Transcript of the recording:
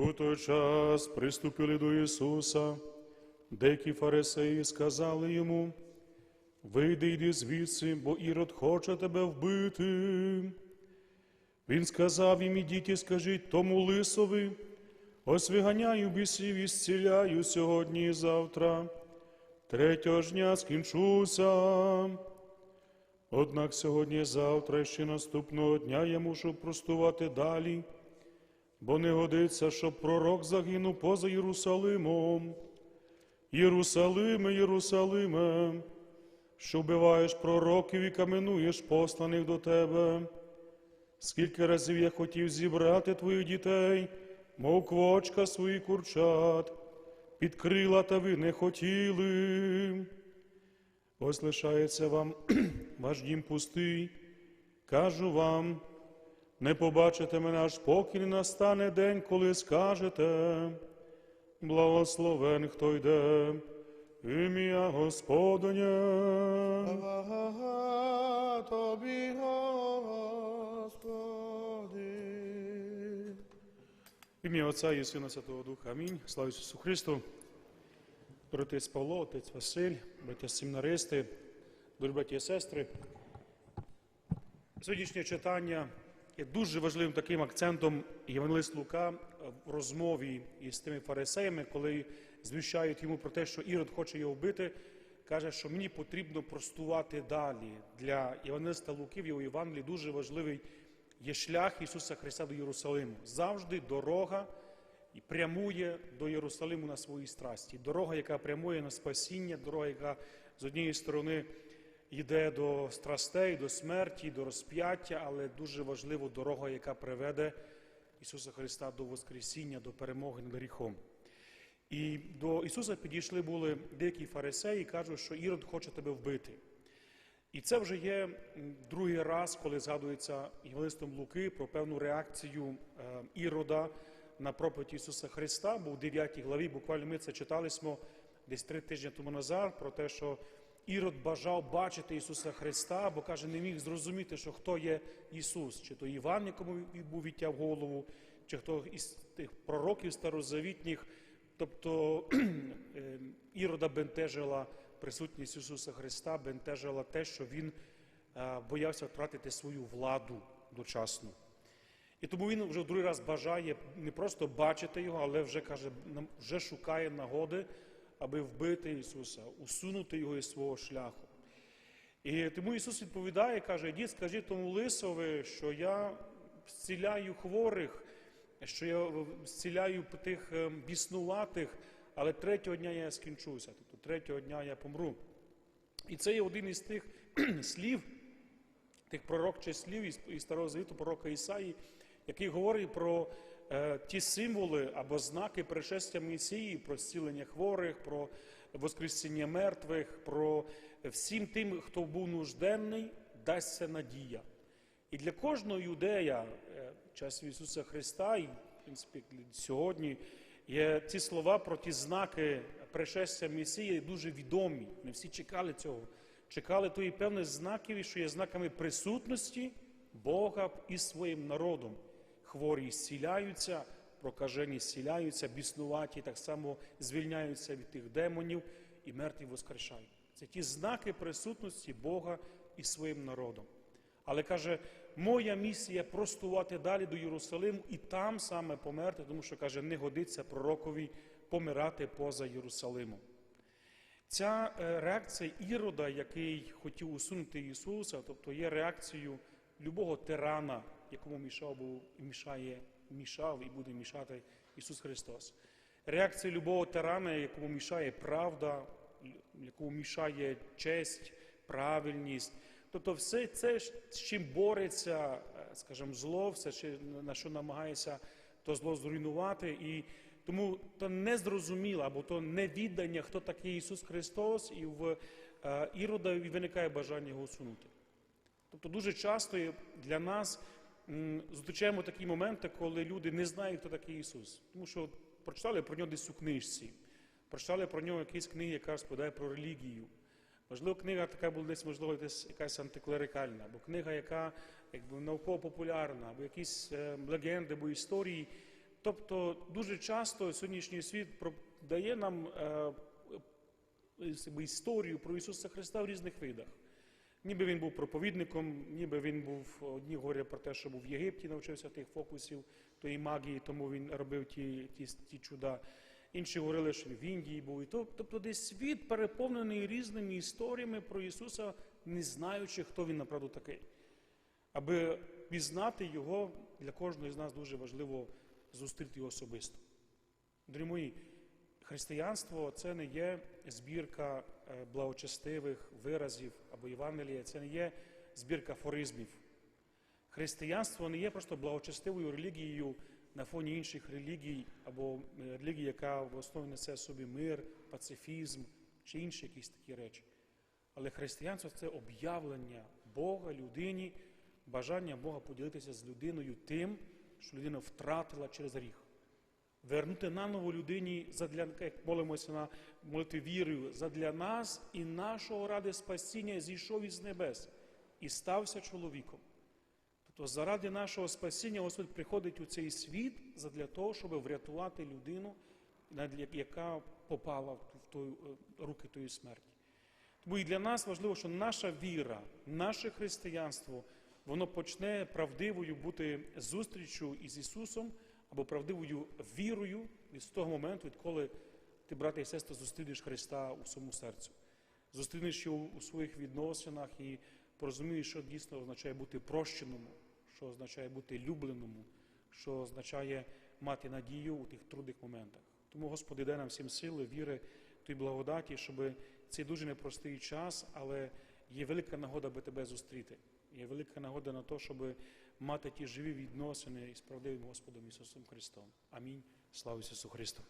У той час приступили до Ісуса, деякі фарисеї сказали йому, вийди йди звідси, бо Ірод хоче тебе вбити. Він сказав їм, ідіть і скажіть тому лисові, ось виганяю бісів і зціляю сьогодні і завтра, третього ж дня скінчуся. Однак сьогодні завтра, ще наступного дня я мушу простувати далі, бо не годиться, щоб пророк загинув поза Єрусалимом. Єрусалиме, Єрусалиме, що вбиваєш пророків і каменуєш посланих до тебе. Скільки разів я хотів зібрати твоїх дітей, мов квочка своїх курчат, під крила та ви не хотіли. Ось лишається вам ваш дім пустий. Кажу вам, не побачите мене аж поки не настане день, коли скажете. Благословен, хто йде, ім'я Господнє. Слава тобі, Господи. Ім'я Отця і Сина Святого Духа. Амінь. Слава Ісусу Христу. Отець Павло, отець Василь, браття семінаристи, дорогі браті і сестри. Сьогоднішнє читання є дуже важливим таким акцентом Євангелист Лука в розмові із тими фарисеями, коли звіщають йому про те, що Ірод хоче його вбити, каже, що мені потрібно простувати далі. Для Євангелиста Луки в його Євангелії дуже важливий є шлях Ісуса Христа до Єрусалиму. Завжди дорога і прямує до Єрусалиму на своїй страсті. Дорога, яка прямує на спасіння, дорога, яка з однієї сторони йде до страстей, до смерті, до розп'яття, але дуже важливо дорога, яка приведе Ісуса Христа до Воскресіння, до перемоги над гріхом. І до Ісуса підійшли були деякі фарисеї і кажуть, що Ірод хоче тебе вбити. І це вже є другий раз, коли згадується Євангелистом Луки про певну реакцію е, Ірода на проповідь Ісуса Христа, бо в 9 главі буквально ми це читали десь три тижні тому назад, про те, що Ірод бажав бачити Ісуса Христа, бо каже, не міг зрозуміти, що хто є Ісус, чи то Іван, якому був відтяв голову, чи хто із тих пророків старозавітніх. Тобто е, Ірода бентежила присутність Ісуса Христа, бентежила те, що Він е, боявся втратити свою владу дочасну. І тому він вже в другий раз бажає не просто бачити його, але вже каже, вже шукає нагоди, аби вбити Ісуса, усунути його із свого шляху. І тому Ісус відповідає, каже: ідіть, скажіть тому лисові, що я зціляю хворих, що я зціляю тих е, біснуватих, але третього дня я скінчуся, тобто третього дня я помру. І це є один із тих слів, тих пророкчих слів із Старого Завіту пророка Ісаї, який говорить про е, ті символи або знаки пришестя Месії, про зцілення хворих, про воскресіння мертвих, про всім тим, хто був нужденний, дасться надія. І для кожного юдея е, часів Ісуса Христа, і в принципі сьогодні є ці слова про ті знаки пришестя Месії дуже відомі. Ми всі чекали цього. Чекали тої певних знаків, що є знаками присутності Бога із своїм народом. Хворі зціляються, прокажені зціляються, біснуваті так само звільняються від тих демонів і мертві воскрешають. Це ті знаки присутності Бога із своїм народом. Але каже, моя місія простувати далі до Єрусалиму і там саме померти, тому що каже, не годиться пророкові помирати поза Єрусалимом. Ця е, реакція Ірода, який хотів усунути Ісуса, тобто є реакцією любого тирана, якому мішав був мішає, мішав і буде мішати Ісус Христос. Реакція любого тирана, якому мішає правда, якому мішає честь, правильність. Тобто, все це, з чим бореться, скажімо, зло, все, на що намагається то зло зруйнувати. І тому то незрозуміло або то невіддання, хто такий Ісус Христос, і в е, Ірода виникає бажання його усунути. Тобто дуже часто для нас зустрічаємо такі моменти, коли люди не знають, хто такий Ісус. Тому що прочитали про нього десь у книжці, прочитали про нього якісь книги, яка розповідає про релігію. Можливо, книга така була десь, можливо, десь якась антиклерикальна, або книга, яка якби науково популярна, або якісь е, легенди або історії. Тобто дуже часто сьогоднішній світ дає нам е, історію про Ісуса Христа в різних видах. Ніби він був проповідником, ніби він був, одні говорять про те, що був в Єгипті, навчився тих фокусів, тої магії, тому він робив ті, ті, ті чуда. Інші говорили, що в Індії був. І то- Тобто десь світ переповнений різними історіями про Ісуса, не знаючи, хто він направду такий. Аби пізнати його, для кожного з нас дуже важливо зустріти його особисто. Дорогі мої, християнство це не є збірка е, благочестивих виразів або Євангелія, це не є збірка афоризмів. Християнство не є просто благочестивою релігією на фоні інших релігій, або е, релігії, яка в основі несе собі мир, пацифізм чи інші якісь такі речі. Але християнство це об'явлення Бога людині, бажання Бога поділитися з людиною тим, що людина втратила через гріх. Вернути наново людині задля, як молимося на молитві вірою, задля нас і нашого ради спасіння зійшов із небес і стався чоловіком. Тобто заради нашого спасіння Господь приходить у цей світ задля того, щоб врятувати людину, яка попала в той, е, руки тої смерті. Тому і для нас важливо, що наша віра, наше християнство, воно почне правдивою бути зустрічю із Ісусом або правдивою вірою від того моменту, відколи ти, брате і сестри, зустрінеш Христа у своєму серцю. Зустрінеш його у своїх відносинах і порозумієш, що дійсно означає бути прощеному, що означає бути любленому, що означає мати надію у тих трудних моментах. Тому Господи, дай нам всім сили, віри, тій благодаті, щоб цей дуже непростий час, але є велика нагода би тебе зустріти. Є велика нагода на те, щоб мати ті живі відносини із правдивим Господом Ісусом Христом. Амінь. Слава Ісусу Христу!